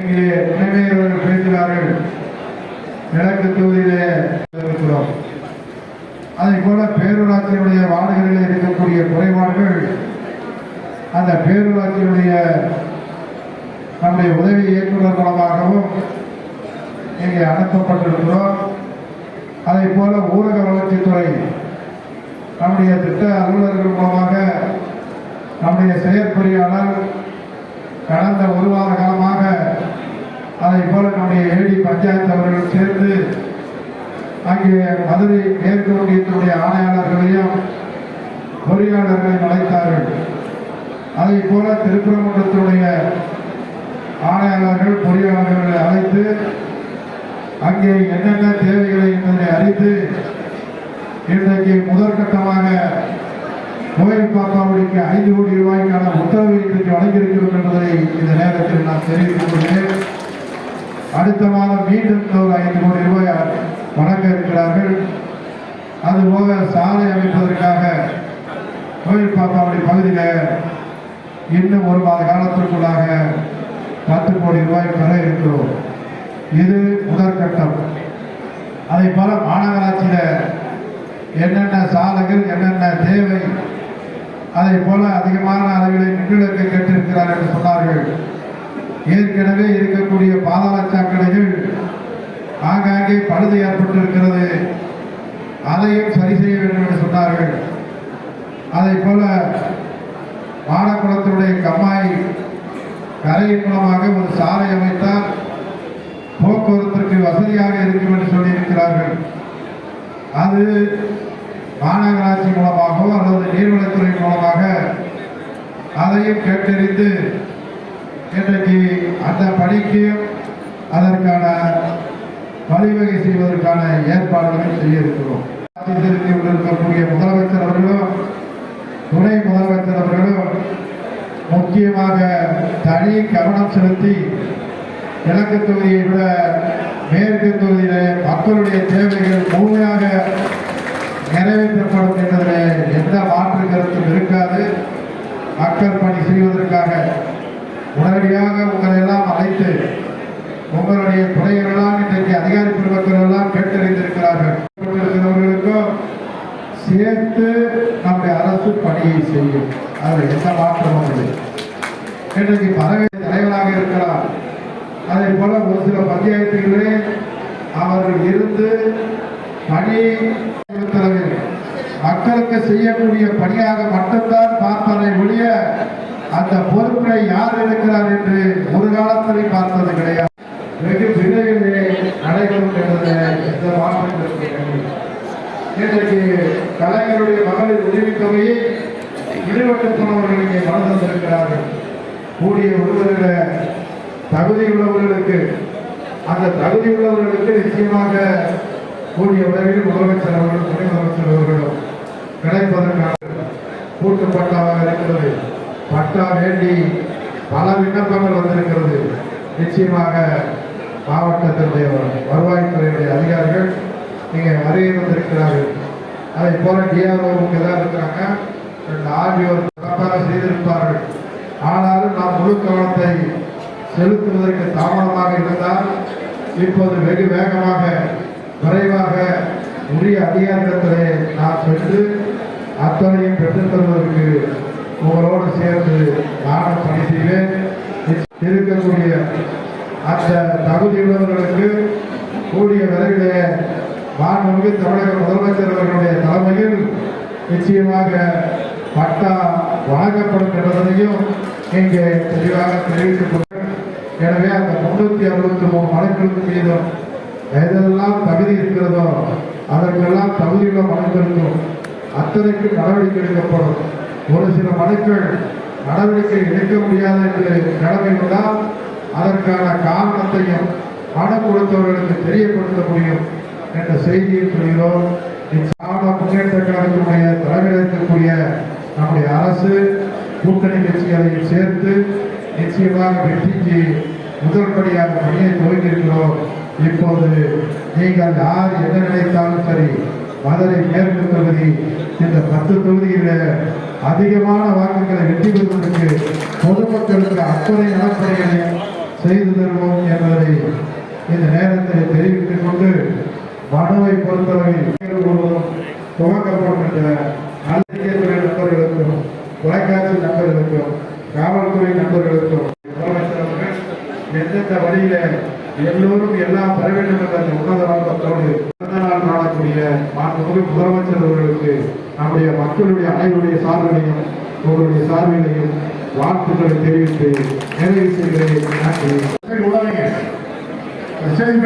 இங்கே துணைமையர்கள் பேசுகிறார்கள் கிழக்கு தொகுதியிலே இருக்கிறோம். அதை போல பேரூராட்சியினுடைய வார்டுகளில் இருக்கக்கூடிய குறைபாடுகள் அந்த பேரூராட்சியினுடைய நம்முடைய உதவி இயக்குநர் மூலமாகவும் இங்கே அனுப்பப்பட்டிருக்கிறோம். அதை போல ஊரக வளர்ச்சித்துறை நம்முடைய திட்ட அலுவலர்கள் மூலமாக நம்முடைய செயற்பொறியாளர் கடந்த ஒரு வார காலமாக அதை போல நம்முடைய ஏடி பஞ்சாயத்து அவர்கள் சேர்ந்து அங்கே மதுரை மேற்கு ஒன்றியத்தினுடைய ஆணையாளர்களையும் பொறியாளர்களையும் அழைத்தார்கள். அதை போல திருப்பரங்குன்றத்தினுடைய ஆணையாளர்கள் பொறியாளர்களை அழைத்து அங்கே என்னென்ன தேவைகளை என்பதை அறிந்து இன்றைக்கு முதற்கட்டமாக கோயில் பாப்பாவுடிக்கு ஐந்து கோடி ரூபாய்க்கான உத்தரவு இன்றைக்கு வழங்கியிருக்கிறோம் என்பதை இந்த நேரத்தில் நான் தெரிவித்துக் கொள்கிறேன். அடுத்த மாதம் மீண்டும் ஒரு ஐந்து கோடி ரூபாய் வழங்க இருக்கிறார்கள். அதுபோக சாலை அமைப்பதற்காக கோயில் பாப்பாவுடி பகுதியில் இன்னும் ஒரு மாத காலத்திற்குள்ளாக பத்து கோடி ரூபாய் பெற இருக்கிறோம். இது முதற்கட்டம். அதை போல மாநகராட்சியில் என்னென்ன சாலைகள் என்னென்ன தேவை அதை போல அதிகமான அளவில் மின்விளக்கு கேட்டிருக்கிறார் என்று சொன்னார்கள். ஏற்கனவே இருக்கக்கூடிய பாதாள சாக்கடைகள் ஆங்காங்கே பழுது ஏற்பட்டிருக்கிறது. அதையும் சரி செய்ய வேண்டும் என்று சொன்னார்கள். அதை போல மாடக்குளத்தினுடைய கம்மாய் கரையின் மூலமாக ஒரு சாலை அமைத்தால் போக்குவரத்திற்கு வசதியாக இருக்கும் என்று சொல்லியிருக்கிறார்கள். அது மாநகராட்சி மூலமாகவோ அல்லது நீர்வளத்துறை மூலமாக அதையும் கேட்டறிந்து பணிக்கு அதற்கான வழிவகை செய்வதற்கான ஏற்பாடுகளை செய்ய இருக்கிறோம். இருக்கக்கூடிய முதலமைச்சர் அவர்களும் துணை முதலமைச்சர் அவர்களும் முக்கியமாக தனி கவனம் செலுத்தி கிழக்கு தொகுதியை விட மேற்கு தொகுதியில மக்களுடைய தேவைகள் முழுமையாக நிறைவேற்றப்படும் என்பதில் எந்த மாற்று கருத்தும் இருக்காது. மக்கள் பணி செய்வதற்காக உடனடியாக உங்களை எல்லாம் அழைத்து உங்களுடைய துறைகளெல்லாம் இன்றைக்கு அதிகாரி பெருமக்கள் எல்லாம் கேட்டறிந்திருக்கிறார்கள். இருக்கிறவர்களுக்கும் சேர்த்து நம்முடைய அரசு பணியை செய்யும். அதில் எந்த மாற்றமும் இல்லை. இன்றைக்கு பறவை தலைவராக இருக்கலாம் அதே போல ஒரு சில பஞ்சாயத்துகளே அவர்கள் இருந்து பணி மக்களுக்கு செய்யக்கூடிய பணியாக மட்டும்தான் பார்ப்பதை ஒழிய அந்த பொறுப்பை யார் எடுக்கிறார் என்று ஒரு காலத்தில் பார்த்தது கிடையாது. வெகு விரைவிலே நடைபெறும் என்பதில் எந்த மாற்றம் இன்றைக்கு கலைஞருடைய மகளிர் உதவி தொகையை விடுபட்டு இங்கே மனு தந்திருக்கிறார்கள் கூடிய ஒருவரில் தகுதி உள்ளவர்களுக்கு அந்த தகுதி உள்ளவர்களுக்கு நிச்சயமாக கூடிய உதவியில் முதலமைச்சர் அவர்களும் துணை முதலமைச்சர் அவர்களும் கிடைப்பதற்கான கூட்டுப்பட்டாக இருக்கிறது. பட்டா வேண்டி பல விண்ணப்பங்கள் வந்திருக்கிறது. நிச்சயமாக மாவட்டத்தினுடைய வருவாய்த்துறையுடைய அதிகாரிகள் இங்கே வருகை வந்திருக்கிறார்கள். அதை போல டிஆர்ஓவுக்கு தான் இருக்கிறாங்க. ரெண்டு ஆர்டிஓ சிறப்பாக செய்திருப்பார்கள். ஆனாலும் நாம் முழு கவனத்தை செலுத்துவதற்கு தாமதமாக இருந்தால் இப்போது வெகு வேகமாக விரைவாக உரிய அதிகாரிடத்திலே நான் சென்று அத்தனையும் பெற்றுத்தருவதற்கு உங்களோடு சேர்ந்து நானும் பணி செய்வேன் இருக்கக்கூடிய அந்த தகுதியுள்ளவர்களுக்கு கூடிய விரைவிலே மாண்புமிகு தமிழக முதலமைச்சர் அவர்களுடைய தலைமையில் நிச்சயமாக பட்டா வழங்கப்படும் என்பதனையும் இங்கே தெளிவாக தெரிவித்துக் எனவே அந்த முன்னூத்தி அறுபத்தி மூணு மனுக்களுக்கு மீதும் எதெல்லாம் தகுதி இருக்கிறதோ அதற்கெல்லாம் தகுதியுள்ள மனுக்கள் அத்தனைக்கு நடவடிக்கை எடுக்கப்படும். ஒரு சில மனுக்கள் நடவடிக்கை எடுக்க முடியாது என்று நிலைமை அதற்கான காரணத்தையும் பணம் கொடுத்தவர்களுக்கு தெரியப்படுத்த முடியும் என்ற செய்தியை சொல்கிறோம். சாண முன்னேற்ற கழகத்தினுடைய தலைமையில் இருக்கக்கூடிய நம்முடைய அரசு கூட்டணி கட்சிகளையும் சேர்த்து நிச்சயமாக வெற்றிக்கு முதல்படியாக பணியை துவங்கியிருக்கிறோம். இப்போது நீங்கள் யார் என்ன நினைத்தாலும் சரி மதுரை மேற்கு தொகுதி இந்த பத்து தொகுதியில அதிகமான வாக்குகளை வெற்றி பெறுவதற்கு பொதுமக்களுக்கு அத்தனை நலப்பணிகளையும் செய்து தருவோம் என்பதை இந்த நேரத்தில் தெரிவித்துக் கொண்டு மனுவை பொறுத்தவரை முழுவதும் துவக்கப்படுகின்ற நல்லியத்துறை நண்பர்களுக்கும் தொலைக்காட்சி நண்பர்களுக்கும் காவல்துறை நண்பர்களுக்கும் முதலமைச்சர் எந்தெந்த வழியில எல்லோரும் எல்லாம் பெற வேண்டும் என்ற உன்னத நோக்கத்தோடு மாண்புமிகு முதலமைச்சர் அவர்களுக்கு நம்முடைய மக்களுடைய அனைவருடைய சார்பிலையும் உங்களுடைய சார்பிலையும் வாழ்த்துக்களை தெரிவித்து நிறைவு செய்கிறேன். நன்றி. சரி,